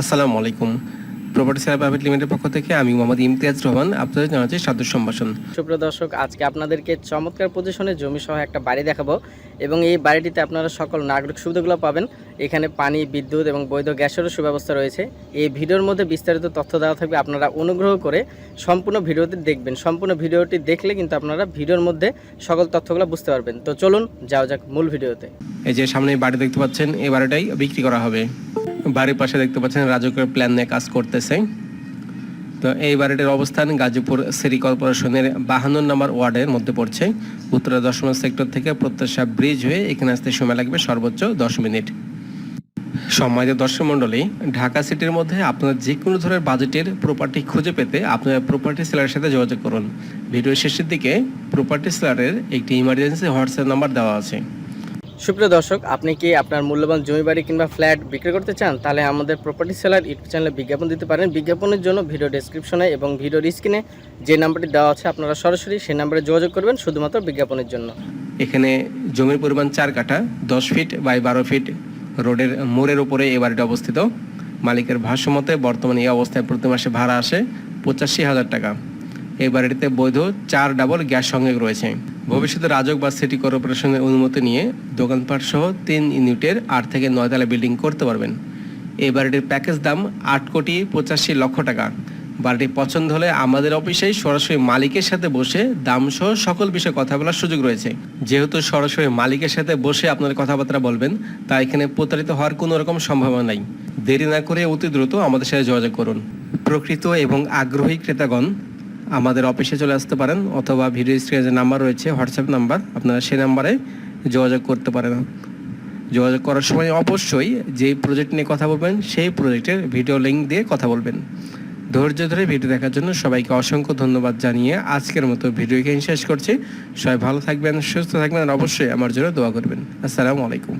আসসালামু আলাইকুম। Property seller private limited পক্ষ থেকে আমি মোহাম্মদ ইমতিয়াজ রহমান আপনাদের জানাচ্ছি সাদর সম্ভাষণ। সুপ্রিয় দর্শক আজকে আপনাদেরকে চমৎকার পজিশনে জমি সহ একটা বাড়ি দেখাবো এবং এই বাড়িটিতে আপনারা সকল নাগরিক সুবিধাগুলো পাবেন। এখানে পানি বিদ্যুৎ এবং বৈধ গ্যাসেরও সুব্যবস্থা রয়েছে। এই ভিডিওর মধ্যে বিস্তারিত তথ্য দেওয়া থাকবে আপনারা অনুগ্রহ করে সম্পূর্ণ ভিডিওটি দেখবেন। সম্পূর্ণ ভিডিওটি দেখলে কিন্তু আপনারা ভিডিওর মধ্যে সকল তথ্যগুলো বুঝতে পারবেন। তো চলুন যাওয়া যাক মূল ভিডিওতে। এই যে সামনে বাড়ি দেখতে পাচ্ছেন এই বাড়িটাই বিক্রি করা হবে। বাড়ির পাশে দেখতে পাচ্ছেন রাজকের প্ল্যান নিয়ে কাজ করতেছে। তো এই বাড়িটির অবস্থান গাজীপুর সিটি কর্পোরেশনের বাহান্ন নম্বর ওয়ার্ডের মধ্যে পড়ছে। উত্তরা দশম সেক্টর থেকে প্রত্যাশা ব্রিজ হয়ে এখানে আসতে সময় লাগবে সর্বোচ্চ দশ মিনিট। সম্মানিত দর্শক মণ্ডলী, ঢাকা সিটির মধ্যে আপনার যে কোনো ধরনের বাজেটের প্রপার্টি খুঁজে পেতে আপনার প্রপার্টি সেলারের সাথে যোগাযোগ করুন। ভিডিওর শেষের দিকে প্রপার্টি সেলারের একটি ইমার্জেন্সি হোয়াটসঅ্যাপ নাম্বার দেওয়া আছে। সুপ্রিয় দর্শক, আপনি কি আপনার মূল্যবান জমি বাড়ি কিংবা ফ্ল্যাট বিক্রি করতে চান? তাহলে আমাদের প্রপার্টি সেলার ইউটিউব চ্যানেলে বিজ্ঞাপন দিতে পারেন। বিজ্ঞাপনের জন্য ভিডিও ডেসক্রিপশনে এবং ভিডিওর স্ক্রিনে যে নাম্বারটি দেওয়া আছে, আপনারা সরাসরি সেই নাম্বারে যোগাযোগ করবেন শুধুমাত্র বিজ্ঞাপনের জন্য। এখানে জমির পরিমাণ চার কাঠা, দশ ফিট বাই বারো ফিট রোডের মোড়ের উপরে এই বাড়িটা অবস্থিত। মালিকের ভাষ্যমতে বর্তমানে এই অবস্থায় প্রতি মাসে ভাড়া আসে পঁচাশি হাজার টাকা। এই বাড়িটিতে বৈধ চার ডাবল গ্যাস সংযোগ রয়েছে। ভবিষ্যতে রাজক বা সিটি কর্পোরেশনের অনুমতি নিয়ে দোকানপাট সহ তিন ইউনিটের আট থেকে নয়তলা বিল্ডিং করতে পারবেন। এই বাড়িটির প্যাকেজ দাম আট কোটি পঁচাশি লক্ষ টাকা। বাড়িটি পছন্দ হলে আমাদের অফিসেই সরাসরি মালিকের সাথে বসে দাম সহ সকল বিষয়ে কথা বলার সুযোগ রয়েছে। যেহেতু সরাসরি মালিকের সাথে বসে আপনার কথাবার্তা বলবেন তা এখানে প্রতারিত হওয়ার কোনো রকম সম্ভাবনা নাই। দেরি না করে অতি দ্রুত আমাদের সাথে যোগাযোগ করুন। প্রকৃত এবং আগ্রহী ক্রেতাগণ আমাদের অফিসে চলে আসতে পারেন অথবা ভিডিও স্ক্রিনে যে নাম্বার রয়েছে, হোয়াটসঅ্যাপ নাম্বার, আপনারা সেই নাম্বারে যোগাযোগ করতে পারেন। যোগাযোগ করার সময় অবশ্যই যে প্রজেক্ট নিয়ে কথা বলবেন, সেই প্রজেক্টের ভিডিও লিঙ্ক দিয়ে কথা বলবেন। ধৈর্য ধরে ভিডিও দেখার জন্য সবাইকে অসংখ্য ধন্যবাদ জানিয়ে আজকের মতো ভিডিও এখানে শেষ করছি। সবাই ভালো থাকবেন, সুস্থ থাকবেন, আর অবশ্যই আমার জন্য দোয়া করবেন। আসসালামু আলাইকুম।